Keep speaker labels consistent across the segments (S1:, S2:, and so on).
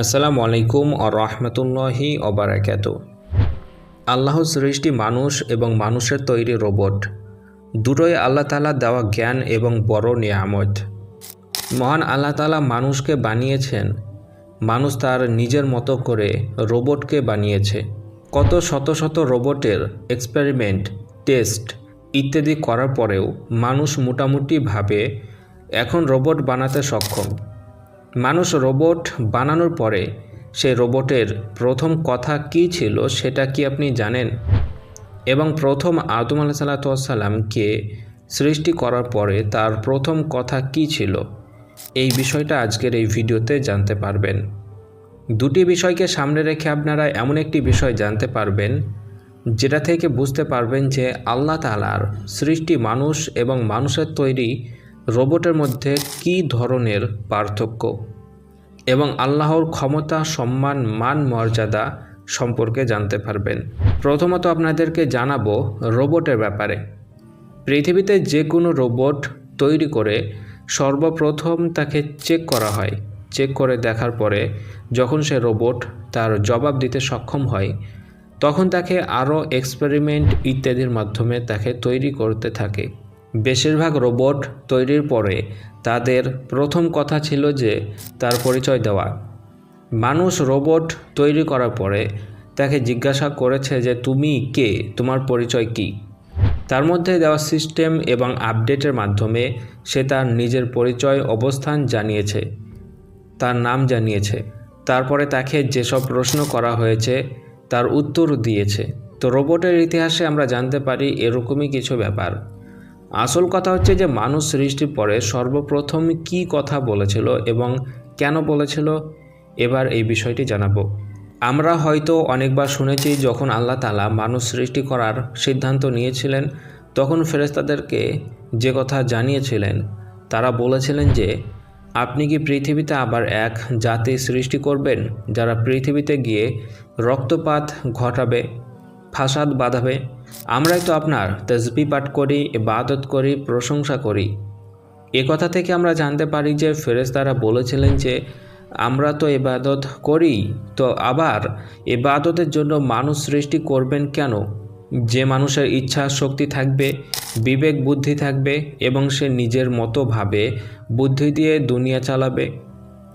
S1: আসসালামু আলাইকুম ও রহমতুল্লাহি অবরাকাত আল্লাহ সৃষ্টি মানুষ এবং মানুষের তৈরি রোবট। দুটোই আল্লাহ তালা দেওয়া জ্ঞান এবং বড় নিয়ামত। মহান আল্লাহ তালা মানুষকে বানিয়েছেন। মানুষ তার নিজের মতো করে রোবটকে বানিয়েছে। কত শত শত রোবটের এক্সপেরিমেন্ট, টেস্ট ইত্যাদি করার পরেও মানুষ মোটামুটিভাবে এখন রোবট বানাতে সক্ষম। মানুষ রোবট বানানোর পরে সে রোবটের প্রথম কথা কী ছিল সেটা কি আপনি জানেন? এবং প্রথম আদম আলাহ সাল্লাতামকে সৃষ্টি করার পরে তার প্রথম কথা কী ছিল? এই বিষয়টা আজকের এই ভিডিওতে জানতে পারবেন। দুটি বিষয়কে সামনে রেখে আপনারা এমন একটি বিষয় জানতে পারবেন, যেটা থেকে বুঝতে পারবেন যে আল্লাহ তালার সৃষ্টি মানুষ এবং মানুষের তৈরি রোবটের মধ্যে কী ধরনের পার্থক্য? এবং আল্লাহর ক্ষমতা, সম্মান, মান, মর্যাদা সম্পর্কে জানতে পারবেন। প্রথমত আপনাদেরকে জানাব রোবটের ব্যাপারে। পৃথিবীতে যে কোনো রোবট তৈরি করে সর্বপ্রথম তাকে চেক করা হয়। চেক করে দেখার পরে যখন সে রোবট তার জবাব দিতে সক্ষম হয়, তখন তাকে আরও এক্সপেরিমেন্ট ইত্যাদির মাধ্যমে তাকে তৈরি করতে থাকে। বেশিরভাগ রোবট তৈরির পরে তাদের প্রথম কথা ছিল যে তার পরিচয় দেওয়া। মানুষ রোবট তৈরি করার পরে তাকে জিজ্ঞাসা করেছে যে, তুমি কে? তোমার পরিচয় কি? তার মধ্যে দেওয়া সিস্টেম এবং আপডেটের মাধ্যমে সে তার নিজের পরিচয়, অবস্থান জানিয়েছে, তার নাম জানিয়েছে। তারপরে তাকে যেসব প্রশ্ন করা হয়েছে, তার উত্তর দিয়েছে। তো রোবটের ইতিহাসে আমরা জানতে পারি এরকমই কিছু ব্যাপার। আসল কথা হচ্ছে যে মানুষ সৃষ্টির পরে সর্বপ্রথম কি কথা বলেছিল এবং কেন বলেছিল, এবার এই বিষয়টি জানাব। আমরা হয়তো অনেকবার শুনেছি, যখন আল্লাহ তালা মানুষ সৃষ্টি করার সিদ্ধান্ত নিয়েছিলেন, তখন ফেরেস্তাদেরকে যে কথা জানিয়েছিলেন, তারা বলেছিলেন যে, আপনি কি পৃথিবীতে আবার এক জাতি সৃষ্টি করবেন, যারা পৃথিবীতে গিয়ে রক্তপাত ঘটাবে, ফাসাদ বাঁধাবে আমরাই তো আপনার তেজবি পাঠ করি, ইবাদত করি, প্রশংসা করি। এ কথা থেকে আমরা জানতে পারি যে ফেরেশতারা বলেছিলেন যে, আমরা তো ইবাদত করি, তো আবার ইবাদতের জন্য মানুষ সৃষ্টি করবেন কেন? যে মানুষের ইচ্ছা শক্তি থাকবে, বিবেক বুদ্ধি থাকবে এবং সে নিজের মতো ভাবে বুদ্ধি দিয়ে দুনিয়া চালাবে।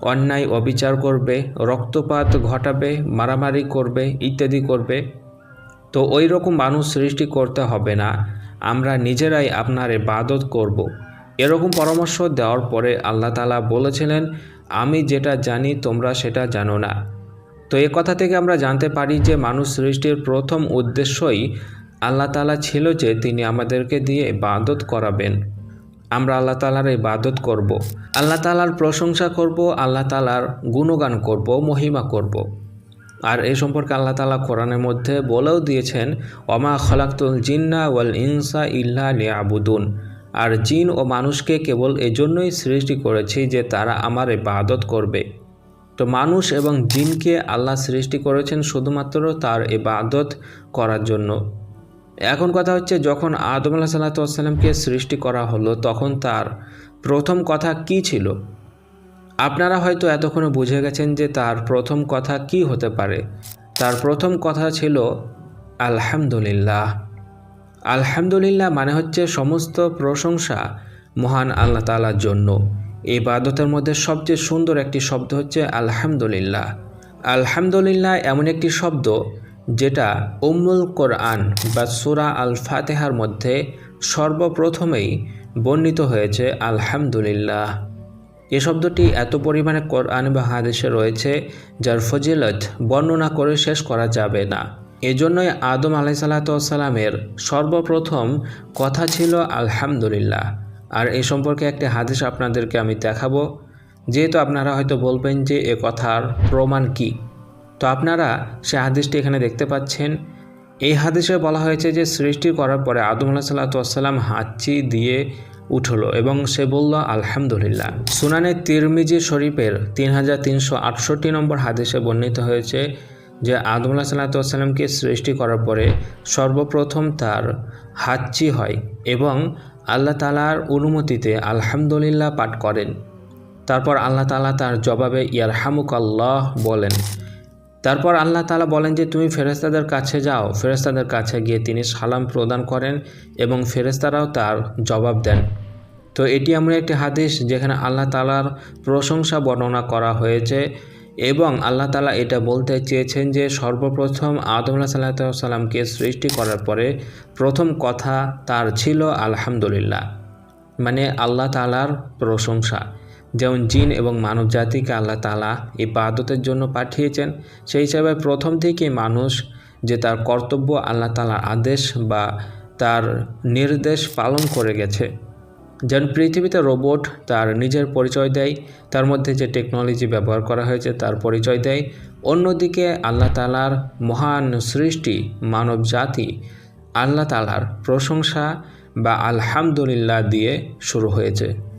S1: অন্যায়, অবিচার করবে, রক্তপাত ঘটাবে, মারামারি করবে, ইত্যাদি করবে। তো ওই রকম মানুষ সৃষ্টি করতে হবে না আমরা নিজেরাই আপনার ইবাদত করব। এরকম পরামর্শ দেওয়ার পরে আল্লাহ তালা বলেছিলেন, আমি যেটা জানি, তোমরা সেটা জানো না তো এ কথা থেকে আমরা জানতে পারি যে মানুষ সৃষ্টির প্রথম উদ্দেশ্যই আল্লাহ তালা ছিল যে তিনি আমাদেরকে দিয়ে ইবাদত করাবেন আমরা আল্লাহ তালার ইবাদত করব। আল্লাহ তালার প্রশংসা করব, আল্লাহ তালার গুণগান করব, মহিমা করব। আর এই সম্পর্কে আল্লাহ তালা কোরআনের মধ্যে বলেও দিয়েছেন অমা খলাক্তুল জিন্না ওয়াল ইনসা ইল্লা আবুদুন আর জিন ও মানুষকে কেবল এজন্যই সৃষ্টি করেছি যে তারা আমার ইবাদত করবে। তো মানুষ এবং জিনকে আল্লাহ সৃষ্টি করেছেন শুধুমাত্র তার ইবাদত করার জন্য। এখন কথা হচ্ছে, যখন আদম আল্লাহ সাল্লাতামকে সৃষ্টি করা হলো, তখন তার প্রথম কথা কি ছিল? আপনারা হয়তো এতক্ষণে বুঝে গেছেন যে তার প্রথম কথা কি হতে পারে। তার প্রথম কথা ছিল, আলহামদুলিল্লাহ। আলহামদুলিল্লাহ মানে হচ্ছে সমস্ত প্রশংসা মহান আল্লাহ তালার জন্য। এই বাদতের মধ্যে সবচেয়ে সুন্দর একটি শব্দ হচ্ছে, আলহামদুলিল্লাহ। আলহামদুলিল্লাহ এমন একটি শব্দ যেটা উম্মুল কোরআন বা সুরা আল ফাতেহার মধ্যে সর্বপ্রথমেই বর্ণিত হয়েছে, আলহামদুলিল্লাহ। এ শব্দটি এত পরিমাণে কোরআন বা হাদিসে রয়েছে যার ফজিলত বর্ণনা করে শেষ করা যাবে না। এজন্যই আদম আলাই সাল্লাতামের সর্বপ্রথম কথা ছিল আলহামদুলিল্লাহ। আর এই সম্পর্কে একটি হাদিস আপনাদেরকে আমি দেখাবো, যেহেতু আপনারা হয়তো বলবেন যে এ কথার প্রমাণ কি। তো আপনারা সে হাদিসটি এখানে দেখতে পাচ্ছেন। এই হাদিসে বলা হয়েছে যে সৃষ্টি করার পরে আদম আল্লাহ সাল্লাতাম হাঁচি দিয়ে উঠল এবং সে বলল, আলহামদুলিল্লাহ। সুনানে তিরমিজি শরীফের তিন হাজার তিনশো আটষট্টি নম্বর হাদিসে বর্ণিত হয়েছে যে আদমুল্লাহ সাল্লাতামকে সৃষ্টি করার পরে সর্বপ্রথম তার হাচ্চি হয় এবং আল্লাহ তালার অনুমতিতে আলহামদুলিল্লাহ পাঠ করেন। তারপর আল্লাহ তালা তার জবাবে ইয়ারহামুক আল্লাহ বলেন তারপর আল্লাহ তালা বলেন যে, তুমি ফেরেস্তাদের কাছে যাও। ফেরেস্তাদের কাছে গিয়ে তিনি সালাম প্রদান করেন এবং ফেরেস্তারাও তার জবাব দেন। তো এটি আমরা একটি হাদিস যেখানে আল্লাহ তালার প্রশংসা বর্ণনা করা হয়েছে এবং আল্লাহ তালা এটা বলতে চেয়েছেন যে, সর্বপ্রথম আদমুল্লাহ সাল্লাহ সাল্লামকে সৃষ্টি করার পরে প্রথম কথা তার ছিল আলহামদুলিল্লাহ মানে আল্লাহ তালার প্রশংসা। যেমন জিন এবং মানব জাতিকে আল্লাহ তালা ইবাদতের জন্য পাঠিয়েছেন, সেই হিসাবে প্রথম থেকেই মানুষ যে তার কর্তব্য আল্লাহ তালার আদেশ বা তার নির্দেশ পালন করে গেছে। যেমন পৃথিবীতে রোবট তার নিজের পরিচয় দেয়, তার মধ্যে যে টেকনোলজি ব্যবহার করা হয়েছে তার পরিচয় দেয়, অন্যদিকে আল্লাহ তালার মহান সৃষ্টি মানব জাতি আল্লাহ তালার প্রশংসা বা আলহামদুলিল্লাহ দিয়ে শুরু হয়েছে।